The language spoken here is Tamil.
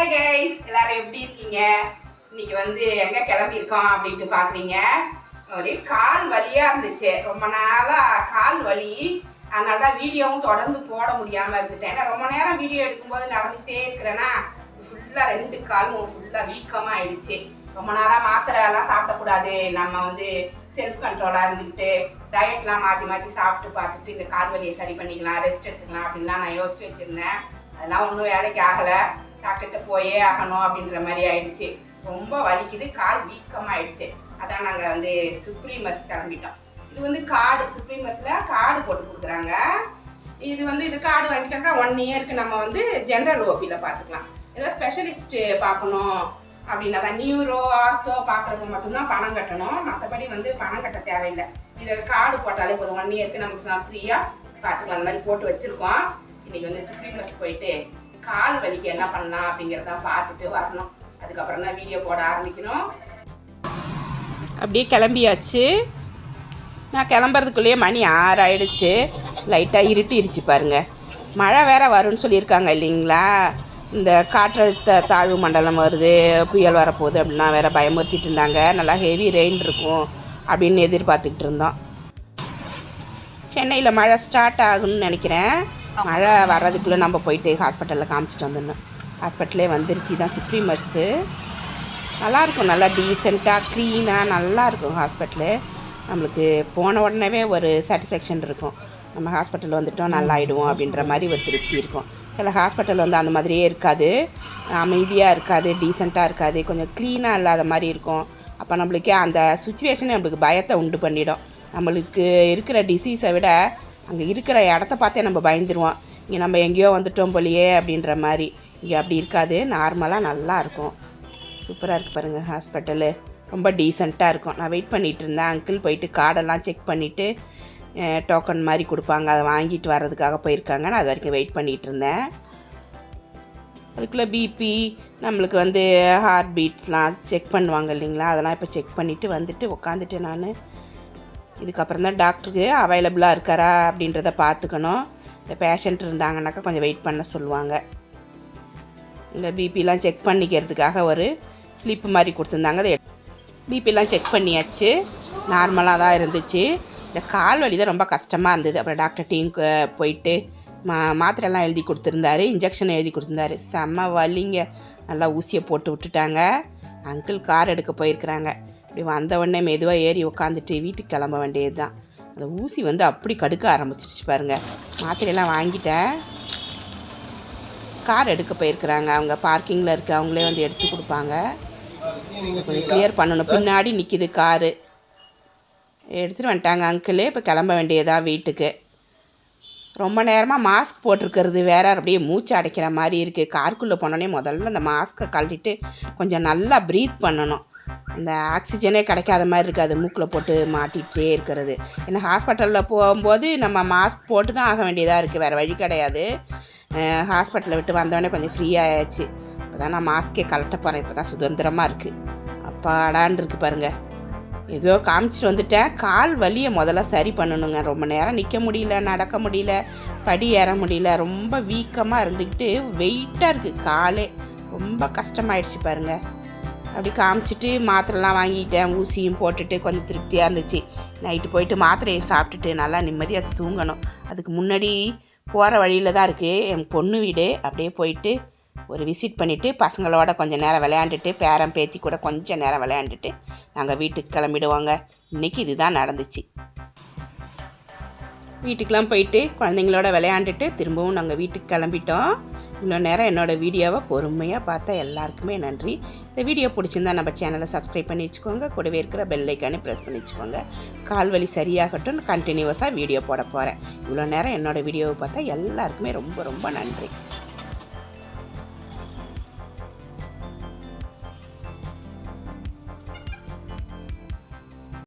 ஹாய் கைஸ் எல்லாரும் எப்படி இருக்கீங்க? இன்னைக்கு வந்து எங்க கிளம்பி இருக்கோம் அப்படின்ட்டு பாக்குறீங்க. ஒரே கால் வலியா இருந்துச்சு. ரொம்ப நாளா கால் வலி. அதனால தான் வீடியோவும் தொடர்ந்து போட முடியாம இருந்துட்டேன். ஏன்னா ரொம்ப நேரம் வீடியோ எடுக்கும்போது நடந்துகிட்டே இருக்கிறேன்னா ஃபுல்லா ரெண்டு காலும் ஃபுல்லா வீக்கமா ஆயிடுச்சு. ரொம்ப நாளா மாத்திரை எல்லாம் சாப்பிடக்கூடாது. நம்ம வந்து செல்ஃப் கண்ட்ரோலா இருந்துக்கிட்டு டயட்லாம் மாத்தி மாத்தி சாப்பிட்டு பார்த்துட்டு இந்த கால் வலியை சரி பண்ணிக்கலாம் ரெஸ்ட் எடுத்துக்கலாம் அப்படின்லாம் நான் யோசிச்சு வச்சிருந்தேன். அதெல்லாம் ஒன்றும் வேலைக்கு ஆகலை. டாக்டர்கிட்ட போயே ஆகணும் அப்படின்ற மாதிரி ஆயிடுச்சு. ரொம்ப வலிக்குது கால் வீக்கமாக ஆயிடுச்சு அதான் நாங்கள் வந்து சுப்ரீமஸ் கிளம்பிட்டோம். இது வந்து கார்டு சுப்ரீமஸில் கார்டு போட்டு கொடுக்குறாங்க. இது வந்து இது கார்டு வாங்கிட்டோம்னா ஒன் இயருக்கு நம்ம வந்து ஜென்ரல் ஓபியில் பார்த்துக்கலாம். ஏதாவது ஸ்பெஷலிஸ்ட் பார்க்கணும் அப்படின்னா. தான் நியூரோ ஆர்த்தோ பார்க்குறதுக்கு மட்டும்தான் பணம் கட்டணும். மற்றபடி வந்து பணம் கட்ட தேவையில்லை. இதை கார்டு போட்டாலே போதும். ஒன் இயருக்கு நம்ம ஃப்ரீயாக பார்த்துக்கலாம். அந்த மாதிரி போட்டு வச்சுருக்கோம். இன்னைக்கு வந்து சுப்ரீமஸ் போயிட்டு கால் வலிக்கு என்ன பண்ணலாம் அப்படிங்கிறத பார்த்துட்டு வரணும். அதுக்கப்புறம் தான் வீடியோ போட ஆரம்பிக்கணும். அப்படியே கிளம்பியாச்சு. நான் கிளம்புறதுக்குள்ளேயே மணி ஆறு ஆயிடுச்சு லைட்டாக இருட்டிருச்சு பாருங்க. மழை வேற வரும்னு சொல்லியிருக்காங்க இல்லைங்களா? இந்த காற்றழுத்த தாழ்வு மண்டலம் வருது புயல் வரப்போகுது அப்படின்னா வேற பயமுறுத்திட்டு இருந்தாங்க. நல்லா ஹெவி ரெயின் இருக்கும் அப்படின்னு எதிர்பார்த்துக்கிட்டு இருந்தோம். சென்னையில் மழை ஸ்டார்ட் ஆகும்னு நினைக்கிறேன். மழை வர்றதுக்குள்ளே நம்ம போயிட்டு ஹாஸ்பிட்டலில் காமிச்சிட்டு வந்துடணும். ஹாஸ்பிட்டலே வந்துருச்சு தான் சுப்ரீமர்ஸு நல்லாயிருக்கும் நல்லா டீசெண்டாக க்ளீனாக நல்லாயிருக்கும் ஹாஸ்பிட்டலு. நம்மளுக்கு போன உடனே ஒரு சாட்டிஸ்ஃபேக்ஷன் இருக்கும். நம்ம ஹாஸ்பிட்டல் வந்துட்டோம் நல்லா ஆகிடுவோம் அப்படின்ற மாதிரி ஒரு திருப்தி இருக்கும். சில ஹாஸ்பிட்டல் வந்து அந்த மாதிரியே இருக்காது. அமைதியாக இருக்காது டீசெண்டாக இருக்காது. கொஞ்சம் க்ளீனாக இல்லாத மாதிரி இருக்கும். அப்போ நம்மளுக்கே அந்த சுச்சுவேஷனே நம்மளுக்கு பயத்தை உண்டு பண்ணிடும். நம்மளுக்கு இருக்கிற டிசீஸை விட அங்கே இருக்கிற இடத்த பார்த்தே நம்ம பயந்துருவோம். இங்கே நம்ம எங்கேயோ வந்துட்டோம் போலியே அப்படின்ற மாதிரி. இங்கே அப்படி இருக்காது. நார்மலாக நல்லா இருக்கும். சூப்பராக இருக்குது பாருங்கள் ஹாஸ்பிட்டலு ரொம்ப டீசெண்டாக இருக்கும். நான் வெயிட் பண்ணிகிட்டு இருந்தேன். அங்கிள் போயிட்டு கார்டெல்லாம் செக் பண்ணிவிட்டு டோக்கன் மாதிரி கொடுப்பாங்க. அதை வாங்கிட்டு வர்றதுக்காக போயிருக்காங்க. நான் அது வரைக்கும் வெயிட் பண்ணிகிட்டு இருந்தேன். அதுக்குள்ளே பிபி நம்மளுக்கு வந்து ஹார்ட் பீட்ஸ்லாம் செக் பண்ணுவாங்க இல்லைங்களா? அதெல்லாம் இப்போ செக் பண்ணிவிட்டு வந்துட்டு உக்காந்துட்டு நான். இதுக்கப்புறம் தான் டாக்டருக்கு அவைலபிளாக இருக்காரா அப்படின்றத பார்த்துக்கணும். இந்த பேஷண்ட் இருந்தாங்கனாக்கா கொஞ்சம் வெயிட் பண்ண சொல்லுவாங்க. இந்த பிபிலாம் செக் பண்ணிக்கிறதுக்காக ஒரு ஸ்லிப்பு மாதிரி கொடுத்துருந்தாங்க. அதை பிபிலாம் செக் பண்ணியாச்சு. நார்மலாக தான் இருந்துச்சு. இந்த கால் வலி தான் ரொம்ப கஷ்டமாக இருந்தது. அப்புறம் டாக்டர் டீமுக்கு போயிட்டு மா மாத்திரைலாம் எழுதி கொடுத்துருந்தாரு. இன்ஜெக்ஷன் எழுதி கொடுத்துருந்தாரு. செம்ம வலிங்க. நல்லா ஊசியை போட்டு விட்டுட்டாங்க. அங்கிள் கார் எடுக்க போயிருக்கிறாங்க. அப்படி வந்த உடனே மெதுவாக ஏறி உட்காந்துட்டு வீட்டுக்கு கிளம்ப வேண்டியது தான் அந்த ஊசி வந்து அப்படி கடுக்க ஆரம்பிச்சிருச்சு பாருங்கள் மாத்திரையெல்லாம் வாங்கிட்டேன் கார் எடுக்க போயிருக்கிறாங்க. அவங்க பார்க்கிங்கில் இருக்க. அவங்களே வந்து எடுத்து கொடுப்பாங்க. கொஞ்சம் கிளியர் பண்ணணும். பின்னாடி நிற்கிது காரு. எடுத்துகிட்டு வந்துட்டாங்க அங்கிளே. இப்போ கிளம்ப வேண்டியதான் வீட்டுக்கு. ரொம்ப நேரமாக மாஸ்க் போட்டிருக்கிறது வேற. அப்படியே மூச்சு அடைக்கிற மாதிரி இருக்குது காருக்குள்ளே போனோடனே முதல்ல அந்த மாஸ்க்கை கழட்டிட்டு கொஞ்சம் நல்லா ப்ரீத் பண்ணணும். அந்த ஆக்சிஜனே கிடைக்காத மாதிரி இருக்காது. மூக்கில் போட்டு மாட்டிகிட்டே இருக்கிறது. ஏன்னா ஹாஸ்பிட்டலில் போகும்போது நம்ம மாஸ்க் போட்டு தான் ஆக வேண்டியதாக இருக்குது வேறு வழி கிடையாது. ஹாஸ்பிட்டலை விட்டு வந்தோடனே கொஞ்சம் ஃப்ரீ ஆயாச்சு. இப்போ தான் நான் மாஸ்க்கே கலட்ட போகிறேன் இப்போ தான் சுதந்திரமாக இருக்குது அப்பாடான் இருக்கு பாருங்கள் ஏதோ காமிச்சிட்டு வந்துட்டேன். கால் வலியை முதல்ல சரி பண்ணணுங்க. ரொம்ப நேரம் நிற்க முடியல நடக்க முடியல படி ஏற முடியல. ரொம்ப வீக்கமாக இருந்துக்கிட்டு வெயிட்டாக இருக்குது காலே. ரொம்ப கஷ்டமாயிடுச்சு பாருங்கள் அப்படி காமிச்சிட்டு மாத்திரைலாம் வாங்கிட்டேன் ஊசியும் போட்டுட்டு கொஞ்சம் திருப்தியாக இருந்துச்சு. நைட்டு போயிட்டு மாத்திரையை சாப்பிட்டுட்டு நல்லா நிம்மதியாக தூங்கணும். அதுக்கு முன்னாடி போகிற வழியில் தான் இருக்குது என் பொண்ணு வீடு. அப்படியே போயிட்டு ஒரு விசிட் பண்ணிவிட்டு பசங்களோட கொஞ்சம் நேரம் விளையாண்டுட்டு பேரன் பேத்தி கூட கொஞ்சம் நேரம் விளையாண்டுட்டு நாங்கள் வீட்டுக்கு கிளம்பிடுவோங்க. இன்றைக்கி இதுதான் நடந்துச்சு. வீட்டுக்கெலாம் போயிட்டு குழந்தைங்களோட விளையாண்டுட்டு திரும்பவும் நாங்கள் வீட்டுக்கு கிளம்பிட்டோம். இவ்வளோ நேரம் என்னோடய வீடியோவை பொறுமையாக பார்த்தா எல்லாருக்குமே நன்றி. இந்த வீடியோ பிடிச்சிருந்தா நம்ம சேனலை சப்ஸ்கிரைப் பண்ணி வச்சுக்கோங்க. கூடவே இருக்கிற பெல்லைக்கானே ப்ரெஸ் பண்ணி வச்சுக்கோங்க. கால் வலி சரியாகட்டும் கண்டினியூஸாக வீடியோ போட போகிறேன் இவ்வளோ நேரம் என்னோடய வீடியோவை பார்த்தா எல்லாருக்குமே ரொம்ப ரொம்ப நன்றி.